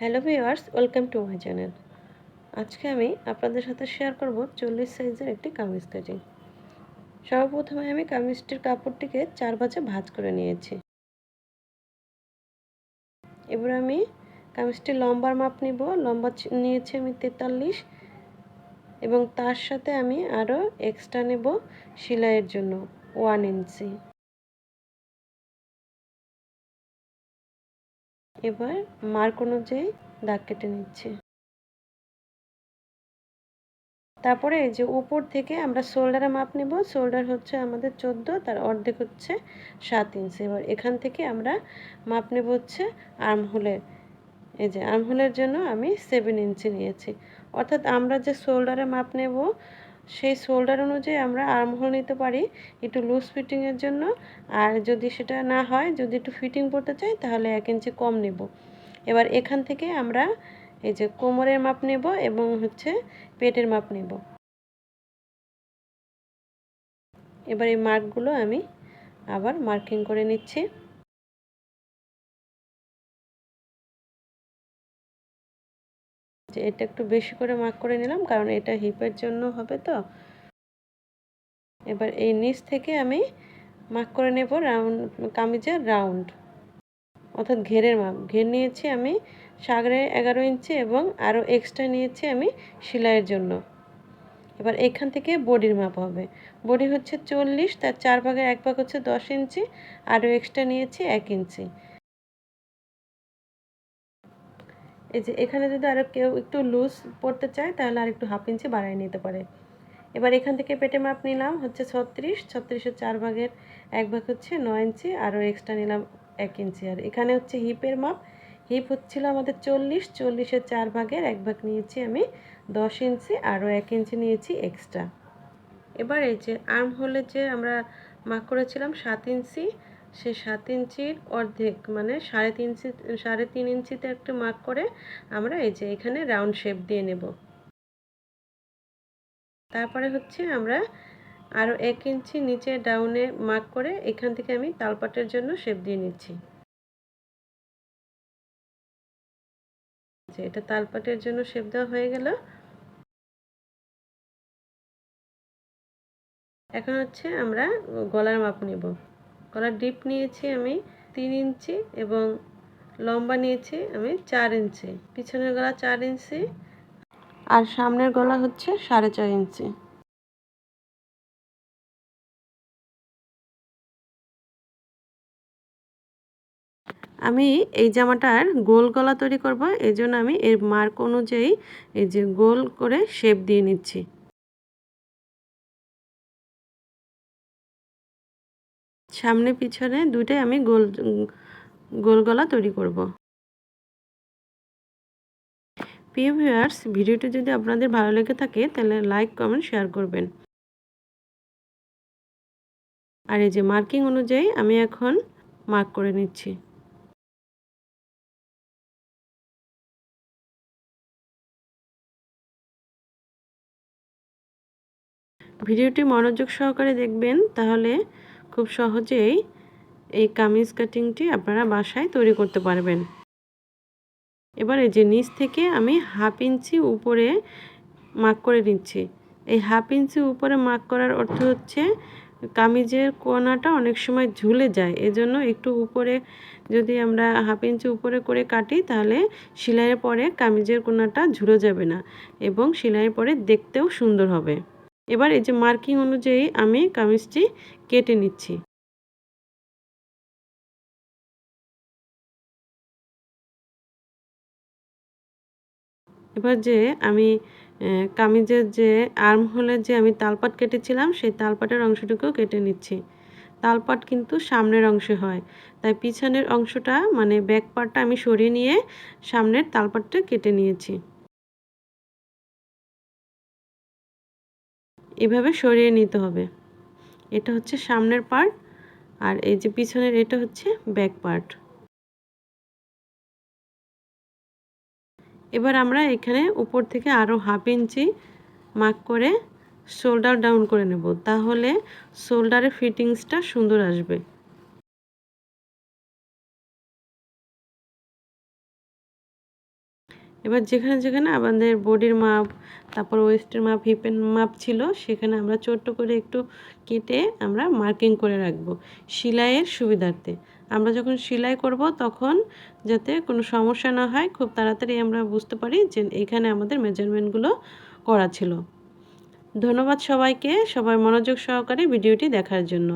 Hello viewers welcome to my channel. আজকে আমি আপনাদের সাথে শেয়ার করব চল্লিশ সাইজের একটি কামিজ কাটিং। সর্বপ্রথমে আমি কামিজটির কাপড়টিকে চার ভাঁজে ভাঁজ করে নিয়েছি। এবার আমি কামিজটির লম্বার মাপ নিব। লম্বা নিয়েছি আমি তেতাল্লিশ এবং তার সাথে আমি আরও এক্সট্রা নেব সেলাইয়ের জন্য ওয়ান ইঞ্চি এবার মার্ক অনুযায়ী দাগ কেটে নিচ্ছি। তারপরে এই যে উপর থেকে আমরা শোল্ডারে মাপ নেব শোল্ডার হচ্ছে আমাদের চোদ্দ, তার অর্ধেক হচ্ছে সাত ইঞ্চি এবার এখান থেকে আমরা মাপ নেব হচ্ছে আর্মহোলের এই যে আর্মহোলের জন্য আমি সেভেন ইঞ্চি নিয়েছি। অর্থাৎ আমরা যে শোল্ডারে মাপ নেব সেই শোল্ডার অনুযায়ী আমরা আর্মহোল নিতে পারি একটু লুজ ফিটিংয়ের জন্য। আর যদি সেটা না হয়, যদি একটু ফিটিং করতে চাই, তাহলে এক ইঞ্চি কম নেব। এবার এখান থেকে আমরা এই যে কোমরের মাপ নেব এবং হচ্ছে পেটের মাপ নেব। এবার এই মার্কগুলো আমি আবার মার্কিং করে নিচ্ছি। যে এটা একটু বেশি করে মার্ক করে নিলাম, কারণ এটা হিপের জন্য হবে তো। এবার এই নিচ থেকে আমি মার্ক করে নেব রাউন্ড কামিজের রাউন্ড অর্থাৎ ঘেরের মাপ ঘের নিয়েছি আমি সাগরে এগারো ইঞ্চি এবং আরও এক্সট্রা নিয়েছি আমি সেলাইয়ের জন্য। এবার এখান থেকে বডির মাপ হবে। বডি হচ্ছে চল্লিশ, তার চার ভাগের এক ভাগ হচ্ছে দশ ইঞ্চি আরও এক্সট্রা নিয়েছি এক ইঞ্চি। এই যে এখানে যদি আরও কেউ একটু লুজ পড়তে চায়, তাহলে আর একটু হাফ ইঞ্চি বাড়াই নিতে পারে। এবার এখান থেকে পেটে মাপ নিলাম, হচ্ছে ছত্রিশ ছত্রিশের চার ভাগের এক ভাগ হচ্ছে নয় ইঞ্চি আরও এক্সট্রা নিলাম এক ইঞ্চি আর এখানে হচ্ছে হিপের মাপ হিপ হচ্ছিল আমাদের চল্লিশ চল্লিশের চার ভাগের এক ভাগ নিয়েছি আমি দশ ইঞ্চি আরও এক ইঞ্চি নিয়েছি এক্সট্রা এবার এই যে আর্ম হোলে যে আমরা মাপ করেছিলাম সাত ইঞ্চি সে সাত ইঞ্চির অর্ধেক মানে সাড়ে তিন ইঞ্চি, সাড়ে তিন ইঞ্চিতে একটু মার্ক করে আমরা এই যে এখানে রাউন্ড শেপ দিয়ে নেব। তারপরে হচ্ছে আমরা আরও এক ইঞ্চি নিচে ডাউনে মার্ক করে এখান থেকে আমি তালপাটের জন্য শেপ দিয়ে নিচ্ছি। যে এটা তালপাটের জন্য শেপ দেওয়া হয়ে গেল। এখন হচ্ছে আমরা গলার মাপ নেব। গলার ডিপ নিয়েছি আমি তিন ইঞ্চি এবং লম্বা নিয়েছি আমি চার ইঞ্চি। পিছনের গলা চার ইঞ্চি আর সামনের গলা হচ্ছে সাড়ে চার ইঞ্চি। আমি এই জামাটার গোল গলা তৈরি করব এই জন্য আমি এর মার্ক অনুযায়ী এই যে গোল করে শেপ দিয়ে নিচ্ছি। সামনে পিছনে দুইটাই আমি গোল গোল গলা তৈরি করব। প্রিয় ভিউয়ার্স ভিডিওটি যদি আপনাদের ভালো লেগে থাকে, তাহলে লাইক কমেন্ট শেয়ার করবেন। আর এই যে মার্কিং অনুযায়ী আমি এখন মার্ক করে নিচ্ছি। ভিডিওটি মনোযোগ সহকারে দেখবেন, তাহলে খুব সহজেই এই কামিজ কাটিংটি আপনারা বাসায় তৈরি করতে পারবেন। এবার যে নিচ থেকে আমি হাফ ইঞ্চি উপরে মাক করে নিচ্ছি। এই হাফ ইঞ্চি উপরে মাক করার অর্থ হচ্ছে কামিজের কোনাটা অনেক সময় ঝুলে যায়। এজন্য একটু উপরে যদি আমরা হাফ ইঞ্চি উপরে করে কাটি, তাহলে সেলাইয়ের পরে কামিজের কোনাটা ঝুলে যাবে না এবং সেলাইয়ের পরে দেখতেও সুন্দর হবে। এবার এই যে মার্কিং অনুযায়ী আমি কামিজটি কেটে নিচ্ছি। এবার যে আমি কামিজের যে আর্ম হোলের যে আমি তালপাট কেটেছিলাম, সেই তালপাটের অংশটুকুও কেটে নিচ্ছি। তালপাট কিন্তু সামনের অংশে হয়। তাই পিছনের অংশটা মানে ব্যাক পার্টটা আমি সরিয়ে নিয়ে সামনের তালপাটটা কেটে নিয়েছি। এভাবে সরিয়ে নিতে হবে। এটা হচ্ছে সামনের পার্ট আর এই যে পিছনের এটা হচ্ছে ব্যাক পার্ট এবার আমরা এখানে উপর থেকে আরও হাফ ইঞ্চি মার্ক করে শোল্ডার ডাউন করে নেব। তাহলে শোল্ডারের ফিটিংসটা সুন্দর আসবে। এবার যেখানে যেখানে আমাদের বডির মাপ, তারপর ওয়েস্টের মাপ হিপের মাপ ছিল, সেখানে আমরা ছোট্ট করে একটু কেটে আমরা মার্কিং করে রাখব সেলাইয়ের সুবিধার্থে। আমরা যখন সেলাই করব তখন যাতে কোনো সমস্যা না হয়, খুব তাড়াতাড়ি আমরা বুঝতে পারি যে এখানে আমাদের মেজারমেন্টগুলো করা ছিল। ধন্যবাদ সবাইকে, সবাই মনোযোগ সহকারে ভিডিওটি দেখার জন্য।